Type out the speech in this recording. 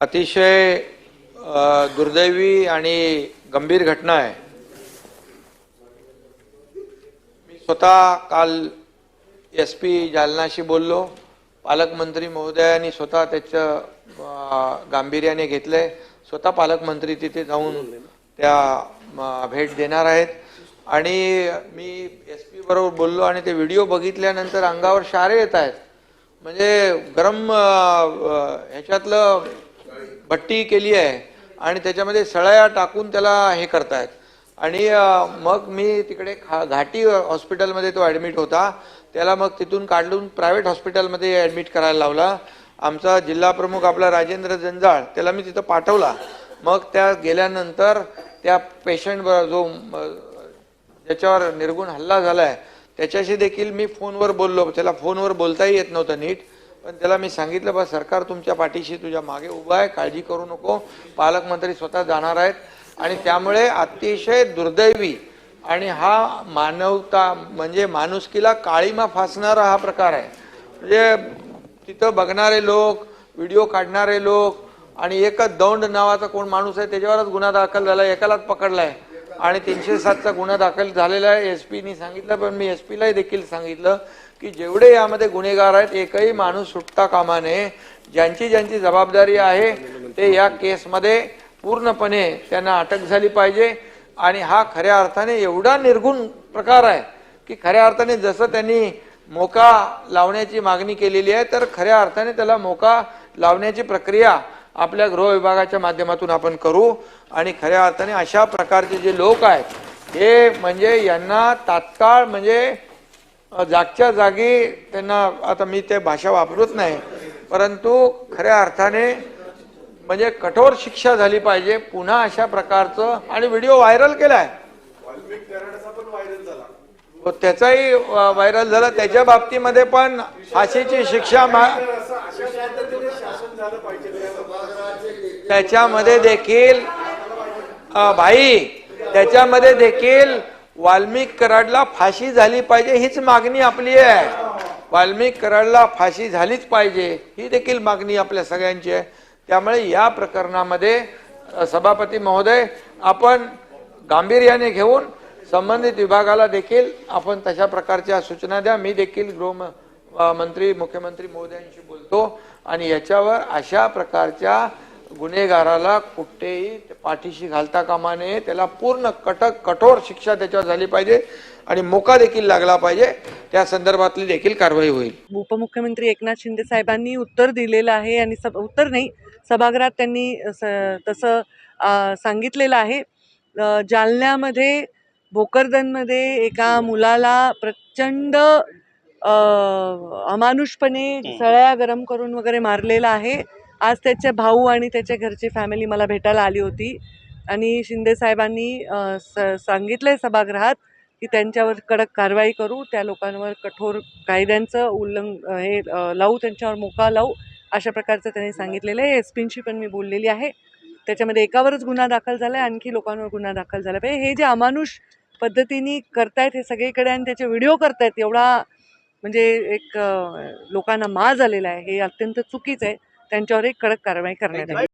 अतिशय दुर्दैवी आणि गंभीर घटना आहे. मी स्वतः काल एस पी जालनाशी बोललो. पालकमंत्री महोदयांनी स्वतः त्याचं गांभीर्याने घेतलंय. स्वतः पालकमंत्री तिथे जाऊन त्या भेट देणार आहेत. आणि मी एस पी बरोबर बोललो आणि ते व्हिडिओ बघितल्यानंतर अंगावर शारे येत आहेत. म्हणजे गरम ह्याच्यातलं भट्टी केली आहे आणि त्याच्यामध्ये सळया टाकून त्याला हे करतायत. आणि मग मी तिकडे खा घाटी हॉस्पिटलमध्ये तो ॲडमिट होता. त्याला मग तिथून काढून प्रायव्हेट हॉस्पिटलमध्ये ॲडमिट करायला लावला. आमचा जिल्हा प्रमुख आपला राजेंद्र जंजाळ त्याला मी तिथं पाठवला. मग त्या गेल्यानंतर त्या पेशंट जो ज्याच्यावर निर्गुण हल्ला झाला आहे त्याच्याशी देखील मी फोनवर बोललो. त्याला फोनवर बोलताही येत नव्हतं नीट. पण त्याला मी सांगितलं बा सरकार तुमच्या पाठीशी तुझ्या मागे उभं आहे काळजी करू नको. पालकमंत्री स्वतः जाणार आहेत. आणि त्यामुळे अतिशय दुर्दैवी आणि हा मानवता म्हणजे माणुसकीला काळीमा फासणारा हा प्रकार आहे. म्हणजे तिथं बघणारे लोक व्हिडिओ काढणारे लोक आणि एकच दौंड नावाचा कोण माणूस आहे त्याच्यावरच गुन्हा दाखल झाला एकालाच पकडलाय. आणि तीनशे सातचा गुन्हा दाखल झालेला आहे. एस पीनी सांगितलं पण मी एस पीलाही देखील सांगितलं की जेवढे यामध्ये गुन्हेगार आहेत एकही माणूस सुटता कामा नये. ज्यांची ज्यांची जबाबदारी आहे ते या केसमध्ये पूर्णपणे त्यांना अटक झाली पाहिजे. आणि हा खऱ्या अर्थाने एवढा निर्गुण प्रकार आहे की खऱ्या अर्थाने जसं त्यांनी मोका लावण्याची मागणी केलेली आहे तर खऱ्या अर्थाने त्याला मोका लावण्याची प्रक्रिया आपल्या गृह विभागाच्या माध्यमातून आपण करू. आणि खऱ्या अर्थाने अशा प्रकारचे जे लोक आहेत हे म्हणजे यांना तात्काळ म्हणजे जागच्या जागी त्यांना आता मी ते भाषा वापरत नाही परंतु खऱ्या अर्थाने म्हणजे कठोर शिक्षा झाली पाहिजे. पुन्हा अशा प्रकारचं आणि व्हिडिओ व्हायरल केलाय. हो, त्याचाही व्हायरल झाला. त्याच्या बाबतीमध्ये पण फाशीची शिक्षा मा- त्याच्यामध्ये देखील भाई त्याच्यामध्ये देखील वाल्मिक कराडला फाशी झाली पाहिजे हीच मागणी आपली आहे. वाल्मिक कराडला फाशी झालीच पाहिजे ही देखील मागणी आपल्या सगळ्यांची आहे. त्यामुळे या प्रकरणामध्ये सभापती महोदय आपण गांभीर्याने घेऊन संबंधित विभागाला देखील आपण तशा प्रकारच्या सूचना द्या. मी देखील गृह मंत्री मुख्यमंत्री महोदयांशी बोलतो आणि याच्यावर अशा प्रकारच्या गुन्हेगाराला कुठेही पाठीशी घालता कामा नये. त्याला पूर्ण कटक कठोर शिक्षा त्याच्यावर झाली पाहिजे आणि मोका देखील लागला पाहिजे. त्या संदर्भातली देखील कारवाई होईल. उपमुख्यमंत्री एकनाथ शिंदे साहेबांनी उत्तर दिलेलं आहे आणि सब उत्तर नाही सभागृहात त्यांनी स- तसं सांगितलेलं आहे. जालन्यामध्ये भोकरदनमध्ये एका मुलाला प्रचंड अमानुषपणे सळ्या गरम करून वगैरे मारलेला आहे. आज त्याचे भाऊ आणि त्याच्या घरची फॅमिली मला भेटायला आली होती. आणि शिंदे साहेबांनी स सांगितलं आहे सभागृहात की त्यांच्यावर कडक कारवाई करू त्या लोकांवर कठोर कायद्यांचं उल्लंघ हे लावू त्यांच्यावर मोका लावू अशा प्रकारचं त्यांनी सांगितलेलं आहे. एस पींशी पण मी बोललेली आहे. त्याच्यामध्ये एकावरच गुन्हा दाखल झाला आहे आणखी लोकांवर गुन्हा दाखल झाला पाहिजे. हे जे अमानुष पद्धतीने करतायत हे सगळीकडे आणि त्याचे व्हिडिओ करतायत एवढा म्हणजे एक लोकांना माज आलेला आहे. हे अत्यंत चुकीचं आहे. त्यांच्यावर एक कडक कारवाई करण्यात येईल